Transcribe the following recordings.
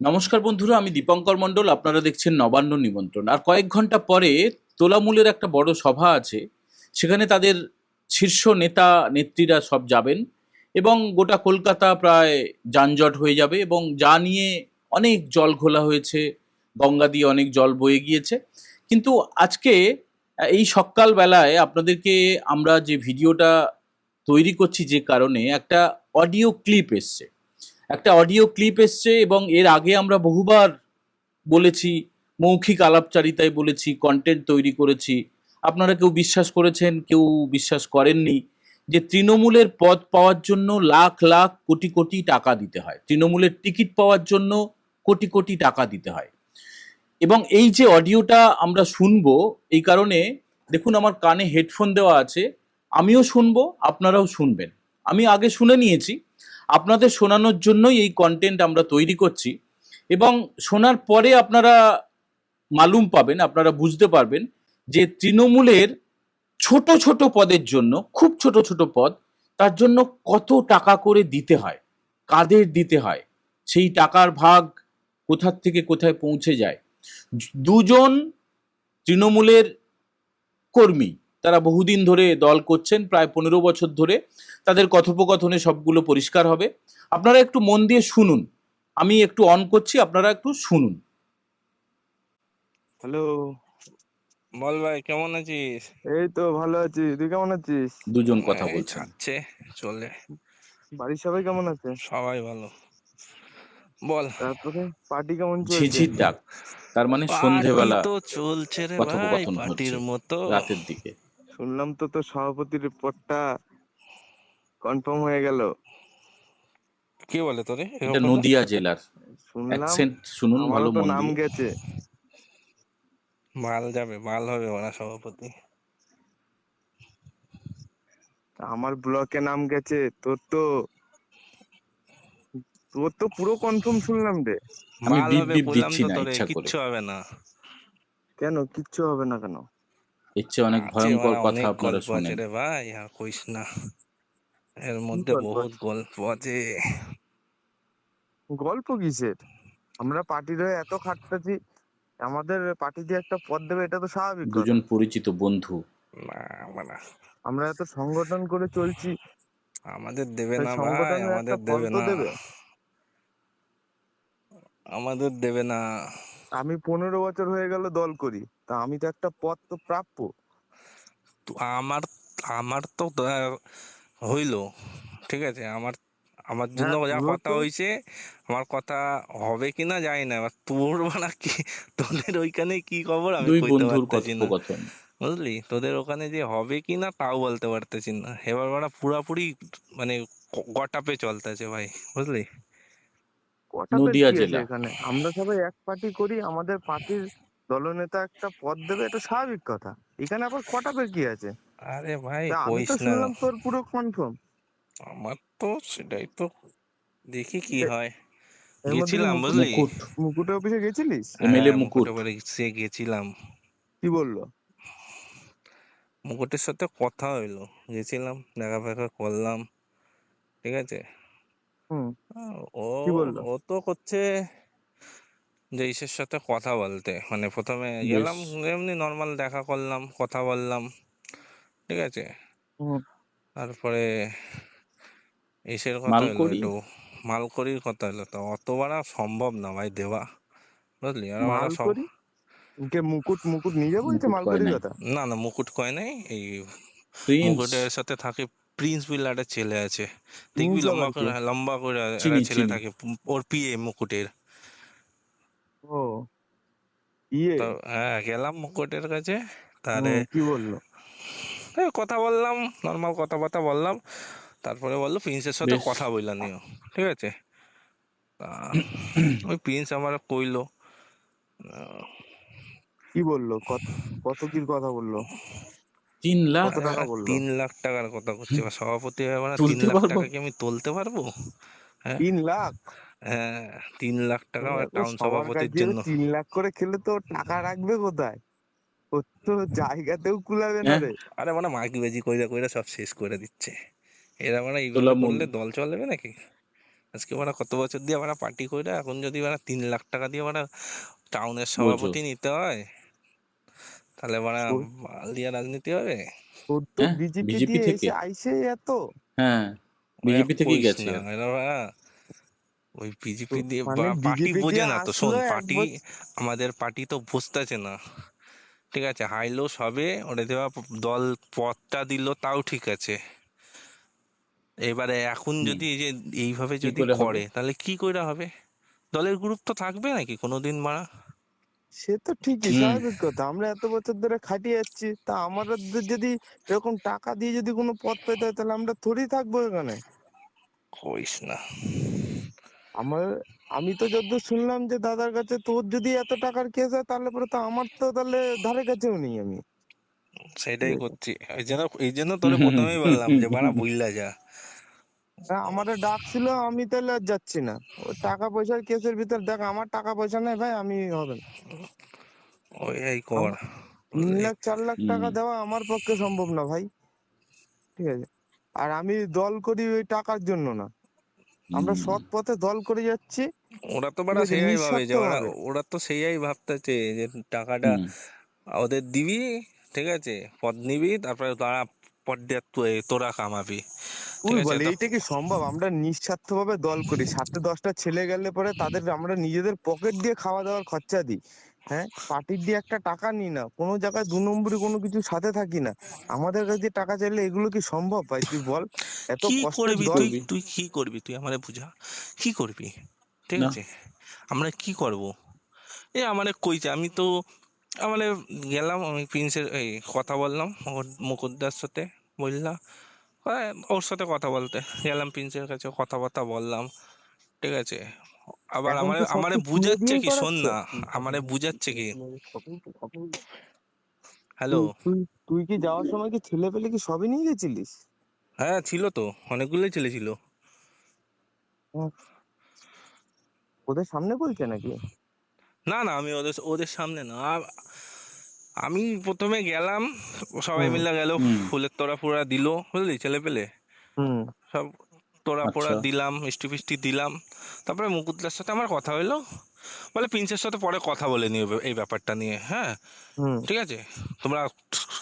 নমস্কার বন্ধুরা, আমি দীপঙ্কর মণ্ডল, আপনারা দেখছেন নবান্ন নিমন্ত্রণ। আর কয়েক ঘণ্টা পরে তোলামূলের একটা বড় সভা আছে, সেখানে তাদের শীর্ষ নেতা, নেত্রীরা সব যাবেন এবং গোটা কলকাতা প্রায় যানজট হয়ে যাবে এবং যা নিয়ে অনেক জল ঘোলা হয়েছে, গঙ্গা দিয়ে অনেক জল বয়ে গিয়েছে। কিন্তু আজকে এই সকালবেলায় আপনাদেরকে আমরা যে ভিডিওটা তৈরি করছি যে কারণে একটা অডিও ক্লিপ এসছে। একটা অডিও ক্লিপ এসছে এবং এর আগে আমরা বহুবার বলেছি, মৌখিক আলাপচারিতায় বলেছি কন্টেন্ট তৈরি করেছি। আপনারা কেউ বিশ্বাস করেছেন, কেউ বিশ্বাস করেননি যে তৃণমূলের পদ পাওয়ার জন্য লাখ লাখ কোটি কোটি টাকা দিতে হয়। তৃণমূলের টিকিট পাওয়ার জন্য কোটি কোটি টাকা দিতে হয়। এবং এই যে অডিওটা আমরা শুনব, এই কারণে দেখুন আমার কানে হেডফোন দেওয়া আছে, আমিও শুনব, আপনারাও শুনবেন। আমি আগে শুনে নিয়েছি আপনাদের শোনানোর জন্যই এই কন্টেন্ট আমরা তৈরি করছি এবং শোনার পরে আপনারা মালুম পাবেন, আপনারা বুঝতে পারবেন যে তৃণমূলের ছোট ছোট পদের জন্য, খুব ছোট ছোট পদ, তার জন্য কত টাকা করে দিতে হয়, কাদের দিতে হয়, সেই টাকার ভাগ কোথার থেকে কোথায় পৌঁছে যায়। দুজন তৃণমূলের কর্মী তারা বহুদিন ধরে দল করছেন প্রায় পনেরো বছর ধরে। তাদের কথোপকথনে সবগুলো পরিষ্কার হবে। আপনারা একটু মন দিয়ে শুনুন। আমি একটু অন করছি আপনারা একটু শুনুন। হ্যালো বল ভাই কেমন আছিস? এই তো ভালো আছি। তুই কেমন আছিস? দুজন কথা বলছেন। যাচ্ছে চলে। বাড়ির সবাই কেমন আছে? সবাই ভালো। বল। তারপরে পার্টি কেমন চলছে? ঝিঝির ডাক। তার মানে সন্ধেবেলা তো চলছে রে ভাই পার্টির মতো। রাতের দিকে। শুনলাম তো তোর সভাপতির পদটা কনফার্ম হয়ে গেল। কে বলে তোরে? এটা? নদিয়া জেলার। শুনলাম। শুনুন ভালো আমারও তো মন নাম গেছে। মাল যাবে মাল হবে ওরা সভাপতি। আমার ব্লকে নাম গেছে তোর তো তোর তো পুরো কনফার্ম শুনলাম রে। আমি মাল বিপ হবে বিপ বললাম দিচ্ছি না তোরে ইচ্ছা করে। কিচ্ছু হবে না। কেন? কিচ্ছু হবে না কেন? এর চেয়ে অনেক ভয়ঙ্কর কথা আপনারা শুনেন। ভাই আর কইস না। এর মধ্যে বহুত গল্প আছে। গল্প কিসের? আমরা পার্টির হয়ে এত খাটতেছি আমাদের পার্টি দিয়ে একটা পদ দেবে এটা তো স্বাভাবিক দুজন পরিচিত বন্ধু। না মানে আমরা এত সংগঠন করে চলছি আমাদের দেবে না ভাই আমাদের দেবে না। দেবে। আমাদের দেবে না। আমি পনেরো বছর হয়ে গেল দল করি। তা আমি তো একটা পদ তো প্রাপ্য। তো আমার আমার তো হইল ঠিক আছে? আমার আমার জন্য হ্যাঁ, যা কথা তো। হইছে আমার কথা হবে কিনা জানি না। এবার তোর মানে কি তোদের ওইখানে কি খবর? আমি দুই কইতে বন্ধুর পারতেছি না। বুঝলি? তোদের ওখানে যে হবে কিনা তাও বলতে পারতেছি না। এবার মানে পুরাপুরি মানে গটাপে চলতেছে ভাই বুঝলি? আমরা সবাই এক পার্টি করি আমাদের পার্টির দলনেতা একটা পদ দেবে এটা স্বাভাবিক কথা। এখানে আবার কটা কি আছে? আরে ভাই আমি তো শুনলাম তোর পুরো কনফার্ম আমার তো সেটাই তো। দেখি কি হয়। গেছিলাম বুঝলি? মুকুট। মুকুটের অফিসে গেছিলিস? MLA হ্যাঁ, মুকুট। মুকুটের বাড়ি সে গেছিলাম। কি বলল? মুকুটের সাথে কথা হইল। গেছিলাম দেখা ফেখা করলাম। ঠিক আছে? হুম। ও কি ও তো করছে যে ইসের সাথে কথা বলতে। মানে প্রথমে গেলাম এমনি নর্মাল দেখা করলাম কথা বললাম ঠিক আছে? তারপরে ইসের কথা হলো একটু মালকড়ির কথা হলো তো অতবার আর সম্ভব না ভাই দেওয়া। বুঝলি? আর আমরা সব কে মুকুট মুকুট নিজে বলছে মালকড়ির কথা না না মুকুট কয় নাই এই মুকুটের সাথে থাকে প্রিন্স বলে একটা ছেলে আছে। দেখবি লম্বা করে লম্বা করে ছেলে থাকে ওর পিএ মুকুটের। ও ইয়ে? তো হ্যাঁ গেলাম মুকুটের কাছে। তারে হুম, কি বলল? কথা বললাম নর্মাল কথাবার্তা বললাম। তারপরে বলল প্রিন্সের সাথে কথা বইলা নিও ঠিক আছে? তা ওই প্রিন্স আমার কইলো কি বলল? কত কত কি কথা বলল? তিন লাখ টাকা বলল? তিন লাখ টাকার কথা করছি সভাপতি হয়ে মানে তিন লাখ টাকা কি আমি তুলতে পারব? তিন লাখ? হ্যাঁ তিন লাখ টাকা টাউন সভাপতির জন্য। তিন লাখ করে খেলে তো টাকা রাখবে কোথায়? ওর তো জায়গাতেও কুলাবে না হ্যাঁ। রে। আরে মানে মাইকি বাজি কইরা কইরা সব শেষ করে দিচ্ছে। এরা মানে এইগুলো। করলে দল চলবে নাকি? আজকে ওরা কত বছর দিয়ে ওরা পার্টি কইরা এখন যদি ওরা তিন লাখ টাকা দিয়ে ওরা টাউনের সভাপতি নিতে হয় তাহলে ওরা ওই- আলিয়া রাজনীতি হবে? হ্যাঁ, বিজেপি থেকে। আইসে এত। হ্যাঁ বিজেপি কইস গেছে। এরা ওরা ওই বিজেপি দিয়ে মানে পার্টি বোঝে না তো শোন পার্টি আমাদের পার্টি তো বুঝতেছে না। ঠিক আছে হাইলো সবে ওরা দেওয়া দল পদটা দিল তাও ঠিক আছে। এবারে এখন যদি এই যে এইভাবে যদি করে তাহলে কি করে হবে? দলের গ্রুপ তো থাকবে নাকি কোনোদিন মারা? সে তো ঠিকই। স্বাভাবিক কথা। আমরা এত বছর ধরে খাটিয়ে যাচ্ছি তা আমাদের যদি এরকম টাকা দিয়ে যদি কোনো পদ পেতে হয় তাহলে আমরা থোড়ি থাকব এখানে। কইস না। আমার আমি তো যতদূর শুনলাম যে দাদার কাছে তোর যদি এত টাকার কেস হয় তাহলে পরে তো আমার তো তাহলে ধারে কাছেও নেই আমি। সেটাই করছি। এই জন্য এই জন্য তোরে প্রথমেই বললাম যে বাড়া বুইল্লা যা। হ্যাঁ, আমারে ডাকছিল আমি তাহলে আর যাচ্ছি না। টাকা পয়সার কেসের ভিতর দেখ আমার টাকা পয়সা নেই ভাই আমি হবে না। ওই এই কর। তিন লাখ চার লাখ টাকা দেওয়া আমার পক্ষে সম্ভব না ভাই। ঠিক আছে? আর আমি দল করি ওই টাকার জন্য না। আমরা সৎ পথে দল করে যাচ্ছি। ওরা তো বাড়া আছে, সেইয়াই ভাবে যে ওরা ওরা তো সেইয়াই ভাবতেছে যে টাকাটা ওদের দিবি ঠিক আছে? পদ নিবি তারপরে তারা পদ দিয়ে তোরা কামাবি। এইটা কি সম্ভব? আমরা নিঃস্বার্থ ভাবে দল করি। সাথে দশটা ছেলে গেলে পরে তাদের আমরা নিজেদের পকেট দিয়ে খাওয়া দাওয়ার খরচা দিই। হ্যাঁ পার্টির দিয়ে একটা টাকা নিই না কোনো জায়গায় দু নম্বরই কোনো কিছু সাথে থাকি না। আমাদের কাছে টাকা চাইলে এগুলো কি সম্ভব ভাই? তুই বল এত কি কষ্টের করবি দল। তুই? তুই কি করবি? তুই আমারে বুঝা। কি করবি? ঠিক আছে? আমরা কি করব? এ আমারে কইছে আমি তো আমারে গেলাম আমি প্রিন্সের এই কথা বললাম মুকুটদার সাথে বললাম হ্যাঁ, ওর সাথে কথা বলতে। গেলাম প্রিন্সের কাছে কথাবার্তা বললাম। ঠিক আছে? আবার আমারে আমারে বুঝাচ্ছে কি শোন না আমারে বুঝাচ্ছে কি? হ্যালো? তুই- কি যাওয়ার সময় কি ছেলে পেলে কি সবই নিয়ে গেছিলিস? হ্যাঁ ছিল তো অনেকগুলোই ছেলে ছিল। ওদের সামনে বলছে নাকি? না না আমি ওদের ওদের সামনে না আমি প্রথমে গেলাম সবাই মিলে গেল। ফুলের তোড়া ফোড়া দিল বুঝলি ছেলে পেলে। হুম। সব তোড়া ফোড়া আচ্ছা। দিলাম মিষ্টি ফিষ্টি দিলাম। তারপরে মুকুটদার সাথে আমার কথা হইল। বলে প্রিন্সের সাথে পরে কথা বলে নিও এই ব্যাপারটা নিয়ে হ্যাঁ? ঠিক আছে তোমরা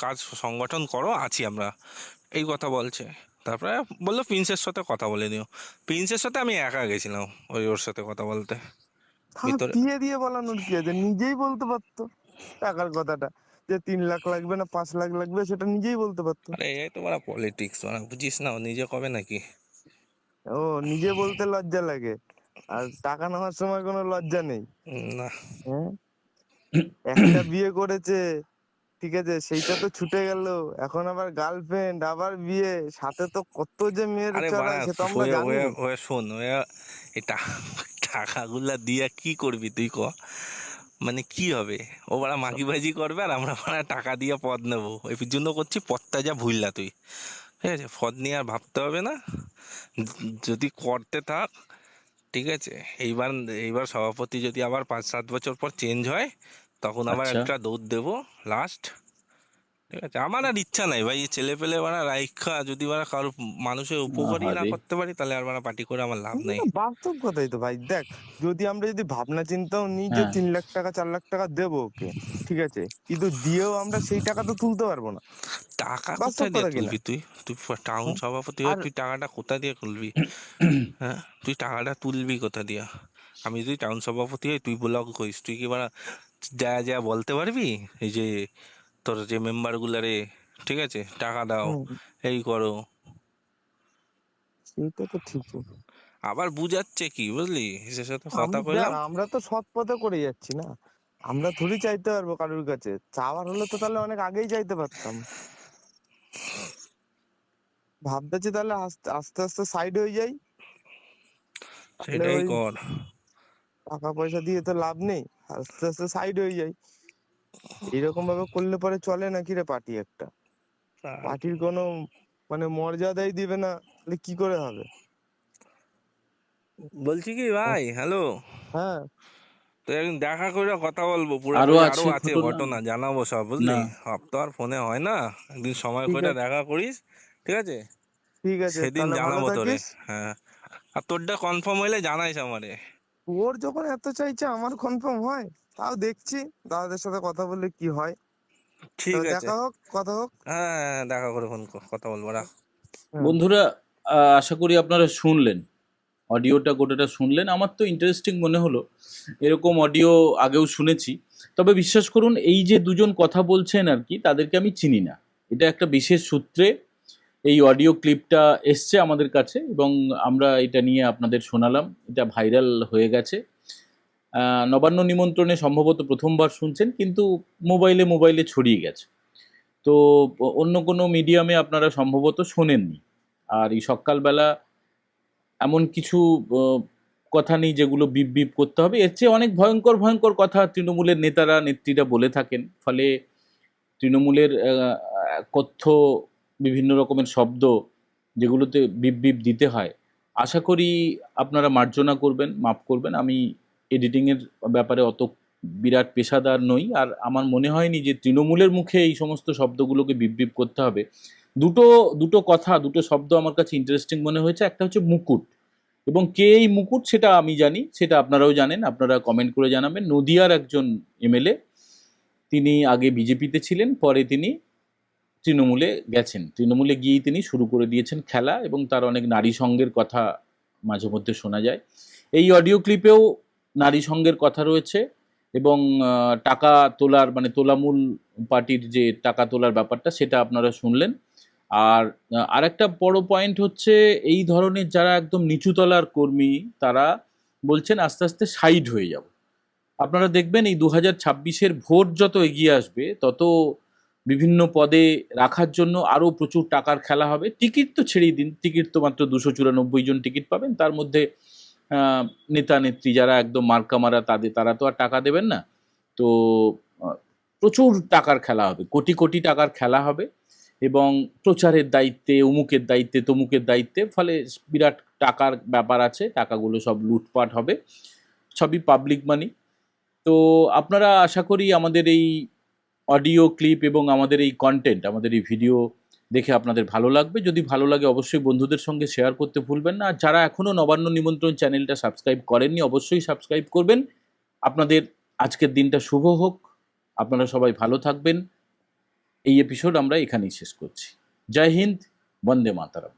কাজ সংগঠন করো আছি আমরা। এই কথা বলছে। তারপরে বলল প্রিন্সের সাথে কথা বলে নিও। প্রিন্সের সাথে আমি একা গেছিলাম ওই ওর সাথে কথা বলতে। দিয়ে দিয়ে বলানোর কি আছে? নিজেই বলতে পারতো টাকার কথাটা। যে তিন লাখ লাগবে না পাঁচ লাখ লাগবে সেটা নিজেই বলতে পারতো। আরে এই তো পলিটিক্স মানে বুঝিস না ও নিজে কবে নাকি ও নিজে বলতে লজ্জা লাগে। আর টাকা নেওয়ার সময় কোনো লজ্জা নেই। না। হ্যাঁ? একটা বিয়ে করেছে ঠিক আছে সেইটা তো ছুটে গেল। এখন আবার গার্লফ্রেন্ড আবার বিয়ে সাথে তো কত যে মেয়ের আমরা জানি। ওয়ে শোন ওয়ে এটা টাকাগুলা দিয়া কি করবি তুই ক? মানে কি হবে? ও বাড়া মাগি বাজি করবে আর আমরা বাড়া টাকা দিয়ে পদ নেব। এই জন্য করছি পদটা যা ভুললা তুই। ঠিক আছে ফদ নিয়ে আর ভাবতে হবে না যদি করতে থাক ঠিক আছে এইবার এইবার সভাপতি যদি আবার পাঁচ সাত বছর পর চেঞ্জ হয় তখন আবার আচ্ছা। একটা দৌড় দেবো লাস্ট ঠিক আছে? আমার আর ইচ্ছা নাই ভাই ছেলে পেলে মানে রাইখা যদি মানে কারও মানুষের উপকারই না করতে পারি তাহলে আর মানে পার্টি করে আমার লাভ নেই। বাস্তব কথাই তো ভাই। দেখ যদি আমরা যদি ভাবনা চিন্তাও নিই যে হ্যাঁ। তিন লাখ টাকা চার লাখ টাকা দেবো ওকে ঠিক আছে? কিন্তু দিয়েও আমরা সেই টাকা তো তুলতে পারব না। টাকা কোথায় দিয়ে তুলবি তুই? তুই টাউন। সভাপতি হয়ে তুই টাকাটা কোথা দিয়ে তুলবি হ্যাঁ? তুই টাকাটা তুলবি কোথা দিয়া? আমি যদি টাউন সভাপতি হই তুই ব্লক করিস তুই কি বাড়া যা যা বলতে পারবি? এই যে তোর যে মেম্বার গুলারে ঠিক আছে? টাকা দাও এই করো। সেইটা তো ঠিকই আবার বুঝাচ্ছে কি বুঝলি? সে সাথে কথা কইলাম। আমরা তো সৎ পথে করে যাচ্ছি না? আমরা থোড়ি চাইতে পারব কারোর কাছে। চাওয়ার হলে তো তাহলে অনেক আগেই চাইতে পারতাম। ভাবতেছি তাহলে আস্তে আস্তে সাইড হয়ে যাই। সেটাই কর। টাকা পয়সা দিয়ে তো লাভ নেই। আস্তে আস্তে সাইড হয়ে যাই। এরকম ভাবে করলে পরে চলে নাকি রে পার্টি একটা? পার্টির কোনো মানে মর্যাদাই দিবে না তাহলে কি করে হবে? বলছি কি ভাই হ্যালো? হ্যাঁ। তো একদিন দেখা করে কথা বলব পুরো আরও আছে ঘটনা? জানাব সব বুঝলি? না। সব তো আর ফোনে হয় না একদিন সময় করে দেখা করিস ঠিক আছে? ঠিক আছে সেদিন জানাব তোরে হ্যাঁ। আর তোরটা কনফার্ম হইলে জানাইস আমারে। ওর যখন এত চাইছে আমার কনফার্ম হয়? তাও দেখছি দাদাদের সাথে কথা বললে কি হয়। ঠিক আছে দেখা হোক কথা হোক। হ্যাঁ দেখা করে ফোন কথা বলব রাখ। বন্ধুরা আশা করি আপনারা শুনলেন। অডিওটা গোটাটা শুনলেন। আমার তো ইন্টারেস্টিং মনে হলো এরকম অডিও আগেও শুনেছি। তবে বিশ্বাস করুন এই যে দুজন কথা বলছেন আর কি তাদেরকে আমি চিনি না। এটা একটা বিশেষ সূত্রে এই অডিও ক্লিপটা এসছে আমাদের কাছে এবং আমরা এটা নিয়ে আপনাদের শোনালাম। এটা ভাইরাল হয়ে গেছে। নবান্ন নিমন্ত্রণে সম্ভবত প্রথমবার শুনছেন, কিন্তু মোবাইলে মোবাইলে ছড়িয়ে গেছে। তো অন্য কোনো মিডিয়ামে আপনারা সম্ভবত শোনেননি। আর এই সকালবেলা এমন কিছু কথা নেই যেগুলো বিপ বিপ করতে হবে। এর চেয়ে অনেক ভয়ঙ্কর ভয়ঙ্কর কথা তৃণমূলের নেতারা, নেত্রীরা বলে থাকেন। ফলে তৃণমূলের কথ্য বিভিন্ন রকমের শব্দ যেগুলোতে বিপ বিপ দিতে হয়, আশা করি আপনারা মার্জনা করবেন, মাফ করবেন। আমি এডিটিংয়ের ব্যাপারে অত বিরাট পেশাদার নই। আর আমার মনে হয়নি যে তৃণমূলের মুখে এই সমস্ত শব্দগুলোকে বিপ বিপ করতে হবে। দুটো দুটো কথা, দুটো শব্দ আমার কাছে ইন্টারেস্টিং মনে হয়েছে। একটা হচ্ছে মুকুট। এবং কে এই মুকুট সেটা আমি জানি, সেটা আপনারাও জানেন, আপনারা কমেন্ট করে জানাবেন। নদিয়ার একজন এমএলএ, তিনি আগে বিজেপিতে ছিলেন, পরে তিনি তৃণমূলে গেছেন। তৃণমূলে গিয়েই তিনি শুরু করে দিয়েছেন খেলা এবং তার অনেক নারী সঙ্গের কথা মাঝে মধ্যে শোনা যায়। এই অডিও ক্লিপেও নারী সঙ্গের কথা রয়েছে এবং টাকা তোলার মানে তোলামূল পার্টির যে টাকা তোলার ব্যাপারটা সেটা আপনারা শুনলেন। আর আরেকটা বড় পয়েন্ট হচ্ছে এই ধরনের যারা একদম নিচুতলার কর্মী, তারা বলছেন আস্তে আস্তে সাইড হয়ে যাব। আপনারা দেখবেন এই দু হাজার ভোট যত এগিয়ে আসবে, তত বিভিন্ন পদে রাখার জন্য আরও প্রচুর টাকার খেলা হবে। টিকিট তো ছেড়েই দিন, টিকিট তো মাত্র দুশো চুরানব্বই জন টিকিট পাবেন। তার মধ্যে নেতা, নেত্রী যারা একদম মার্কা মারা তাদের, তারা তো আর টাকা দেবেন না। তো প্রচুর টাকার খেলা হবে, কোটি কোটি টাকার খেলা হবে এবং প্রচারের দায়িত্বে, অমুকের দায়িত্বে, তমুকের দায়িত্বে, ফলে বিরাট টাকার ব্যাপার আছে, টাকাগুলো সব লুটপাট হবে, সবই পাবলিক মানি তো, আপনারা আশা করি আমাদের এই অডিও ক্লিপ এবং আমাদের এই কন্টেন্ট আমাদের এই ভিডিও দেখে আপনাদের ভালো লাগবে। যদি ভালো লাগে অবশ্যই বন্ধুদের সঙ্গে শেয়ার করতে ভুলবেন না। আর যারা এখনও নবান্ন নিমন্ত্রণ চ্যানেলটা সাবস্ক্রাইব করেননি, অবশ্যই সাবস্ক্রাইব করবেন। আপনাদের আজকের দিনটা শুভ হোক। আপনারা সবাই ভালো থাকবেন। এই এপিসোড আমরা এখানেই শেষ করছি। জয় হিন্দ, বন্দে মাতারাম।